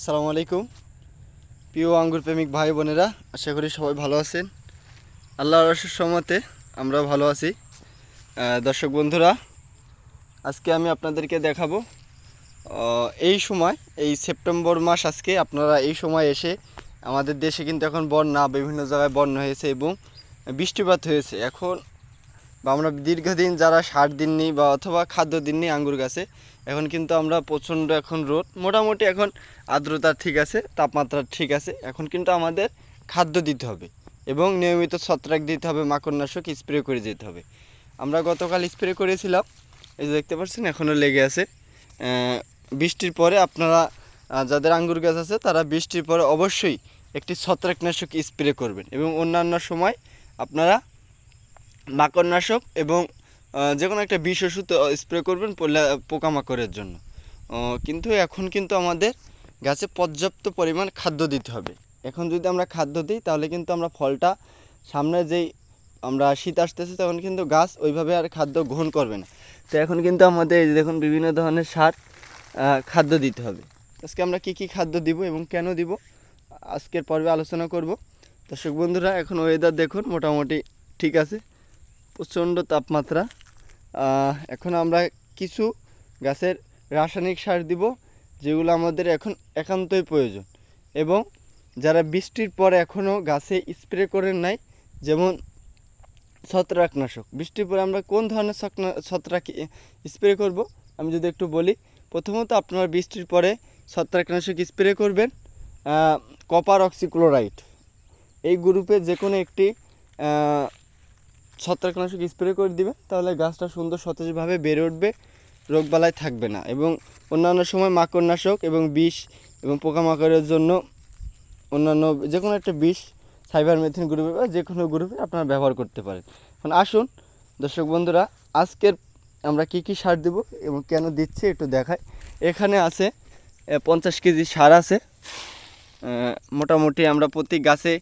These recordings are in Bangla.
আসসালামু আলাইকুম। প্রিয় আঙ্গুর প্রেমিক ভাই বোনেরা, আশা করি সবাই ভালো আছেন। আল্লাহর রসের সমতে আমরা ভালো আছি। দর্শক বন্ধুরা, আজকে আমি আপনাদেরকে দেখাবো এই সময়, এই সেপ্টেম্বর মাস আজকে আপনারা এই সময় এসে আমাদের দেশে কিন্তু এখন বন্যা বিভিন্ন জায়গায় বন্যা হয়েছে এবং বৃষ্টিপাত হয়েছে। এখন বা আমরা দীর্ঘদিন যারা সার দিননি বা অথবা খাদ্য দিননি আঙ্গুর গাছে এখন কিন্তু আমরা প্রচণ্ড এখন রোদ। মোটামুটি এখন আর্দ্রতা ঠিক আছে, তাপমাত্রা ঠিক আছে। এখন কিন্তু আমাদের খাদ্য দিতে হবে এবং নিয়মিত ছত্রাক দিতে হবে, মাকড়নাশক স্প্রে করে যেতে হবে। আমরা গতকাল স্প্রে করেছিলাম, এই যে দেখতে পাচ্ছেন, এখনও লেগে আছে। বৃষ্টির পরে আপনারা যাদের আঙ্গুর গাছ আছে, তারা বৃষ্টির পরে অবশ্যই একটি ছত্রাকনাশক স্প্রে করবেন এবং অন্যান্য সময় আপনারা মাকড়নাশক এবং যে কোনো একটা বিষ ওষুধ স্প্রে করবেন পোকামাকড়ের জন্য। কিন্তু এখন কিন্তু আমাদের গাছে পর্যাপ্ত পরিমাণ খাদ্য দিতে হবে। এখন যদি আমরা খাদ্য দিই, তাহলে কিন্তু আমরা ফলটা সামনে যেই আমরা শীত আসতেছে, তখন কিন্তু গাছ ওইভাবে আর খাদ্য গ্রহণ করবে না। তো এখন কিন্তু আমাদের দেখুন, বিভিন্ন ধরনের সার খাদ্য দিতে হবে। আজকে আমরা কি কি খাদ্য দিব এবং কেন দিব, আজকের পর্বে আলোচনা করব। দর্শক বন্ধুরা, এখন ওয়েদার দেখুন, মোটামুটি ঠিক আছে। প্রচণ্ড তাপমাত্রা এখন আমরা কিছু গাছের রাসায়নিক সার দিব, যেগুলো আমাদের এখন একান্তই প্রয়োজন। এবং যারা বৃষ্টির পরে এখনও গাছে স্প্রে করেন নাই, যেমন ছত্রাকনাশক, বৃষ্টির পরে আমরা কোন ধরনের ছত্রাক স্প্রে করব, আমি যদি একটু বলি। প্রথমত আপনারা বৃষ্টির পরে ছত্রাকনাশক স্প্রে করবেন কপার অক্সিক্লোরাইড। এই গ্রুপে যে কোনো একটি ছত্রাকনাশক স্প্রে করে দিবেন তাহলে গাছটা সুন্দর সতেজভাবে বেড়ে উঠবে, রোগবালাই থাকবে না। এবং অন্যান্য সময় মাকড়নাশক এবং বিষ এবং পোকামাকড়ের জন্য অন্যান্য যে কোনো একটা বিষ সাইবার মেথিন গ্রুপে বা যে কোনো গ্রুপে আপনারা ব্যবহার করতে পারেন। এখন আসুন, দর্শক বন্ধুরা, আজকের আমরা কি কি সার দেব এবং কেন দিচ্ছি একটু দেখাই। এখানে আছে পঞ্চাশ কেজি সার আছে। মোটামুটি আমরা প্রতি গাছে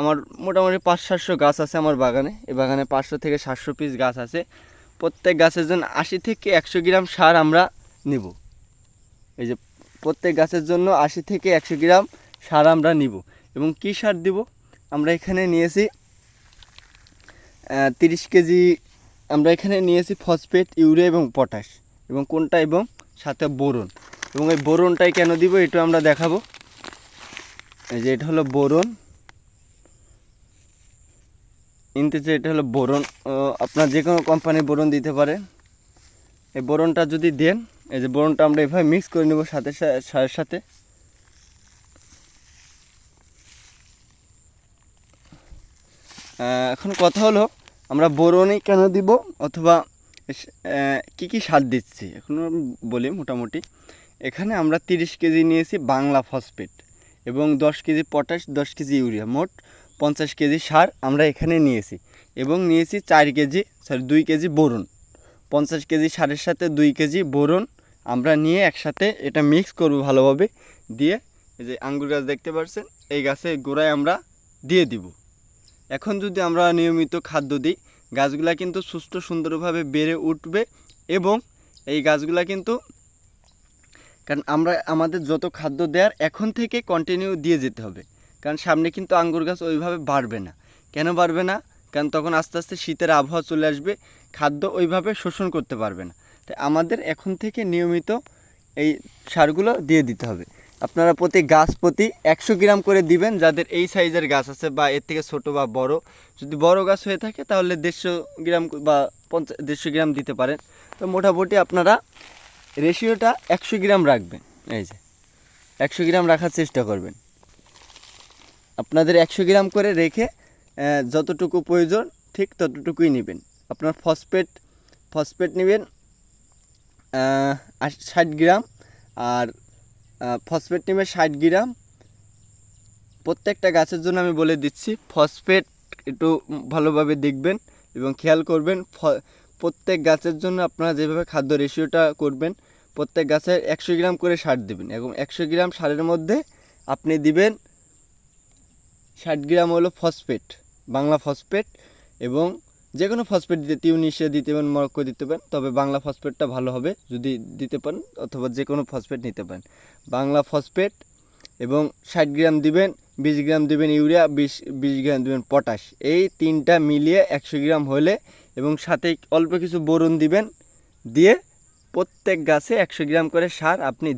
আমার মোটামুটি পাঁচ সাতশো গাছ আছে আমার বাগানে। এই বাগানে পাঁচশো থেকে সাতশো পিস গাছ আছে। প্রত্যেক গাছের জন্য আশি থেকে একশো গ্রাম সার আমরা নিব। এই যে প্রত্যেক গাছের জন্য আশি থেকে একশো গ্রাম সার আমরা নিব। এবং কী সার দিব? আমরা এখানে নিয়েছি তিরিশ কেজি, আমরা এখানে নিয়েছি ফসফেট, ইউরিয়া এবং পটাশ। এবং কোনটা এবং সাথে বোরন। এবং এই বোরনটাই কেন দিব এটা আমরা দেখাবো। এই যে এটা হলো বোরন। ইনতেছে এটা হলো বোরন। আপনার যে কোনো কোম্পানির বোরন দিতে পারে। এই বোরনটা যদি দেন, এই যে বোরনটা আমরা এভাবে মিক্স করে নেব সাথে সারের সাথে। এখন কথা হলো, আমরা বোরনই কেন দিব, অথবা কি কি সার দিচ্ছি? এখন বলি মোটামুটি। এখানে আমরা তিরিশ কেজি নিয়েছি বাংলা ফসফেট এবং দশ কেজি পটাশ দশ কেজি ইউরিয়া মোট পঞ্চাশ কেজি সার আমরা এখানে নিয়েছি এবং নিয়েছি চার কেজি সরি দুই কেজি বোরন। পঞ্চাশ কেজি সারের সাথে দুই কেজি বোরন আমরা নিয়ে একসাথে এটা মিক্স করব ভালোভাবে দিয়ে, এই যে আঙ্গুর গাছ দেখতে পাচ্ছেন এই গাছের গোড়ায় আমরা দিয়ে দিব। এখন যদি আমরা নিয়মিত খাদ্য দিই, গাছগুলা কিন্তু সুস্থ সুন্দরভাবে বেড়ে উঠবে এবং এই গাছগুলা কিন্তু, কারণ আমরা, আমাদের যত খাদ্য দেওয়ার এখন থেকে কন্টিনিউ দিয়ে যেতে হবে। কারণ সামনে কিন্তু আঙ্গুর গাছ ওইভাবে বাড়বে না। কেন বাড়বে না? কারণ তখন আস্তে আস্তে শীতের আবহাওয়া চলে আসবে, খাদ্য ওইভাবে শোষণ করতে পারবে না। তাই আমাদের এখন থেকে নিয়মিত এই সারগুলো দিয়ে দিতে হবে। আপনারা প্রতি গাছ প্রতি একশো গ্রাম করে দিবেন, যাদের এই সাইজের গাছ আছে বা এর থেকে ছোট বা বড়। যদি বড় গাছ হয়ে থাকে, তাহলে দেড়শো গ্রাম বা পঞ্চাশ দেড়শো গ্রাম দিতে পারেন। তো মোটামুটি আপনারা রেশিওটা একশো গ্রাম রাখবেন। এই যে, একশো গ্রাম রাখার চেষ্টা করবেন। আপনাদের একশো গ্রাম করে রেখে যতটুকু প্রয়োজন, ঠিক ততটুকুই নেবেন। আপনার ফসফেট ফসফেট নেবেন ষাট গ্রাম, আর ফসফেট নেবে ষাট গ্রাম। প্রত্যেকটা গাছের জন্য আমি বলে দিচ্ছি ফসফেট একটু ভালোভাবে দেখবেন এবং খেয়াল করবেন প্রত্যেক গাছের জন্য আপনারা যেভাবে খাদ্য রেশিওটা করবেন, প্রত্যেক গাছের একশো গ্রাম করে সার দেবেন এবং একশো গ্রাম সারের মধ্যে আপনি দিবেন ষাট গ্রাম হলো ফসফেট, বাংলা ফসফেট এবং যে কোনো ফসফেট দিতে, টিউনিশিয়া দিতে পারেন, মরক্কো দিতে পারেন, তবে বাংলা ফসফেটটা ভালো হবে যদি দিতে পারেন অথবা যে কোনো ফসফেট নিতে পারেন। বাংলা ফসফেট এবং ষাট গ্রাম দিবেন, বিশ গ্রাম দিবেন ইউরিয়া, বিশ বিশ গ্রাম দিবেন পটাশ। এই তিনটা মিলিয়ে একশো গ্রাম হলে এবং সাথে অল্প কিছু বোরন দিবেন, দিয়ে প্রত্যেক গাছে একশো গ্রাম করে সার আপনি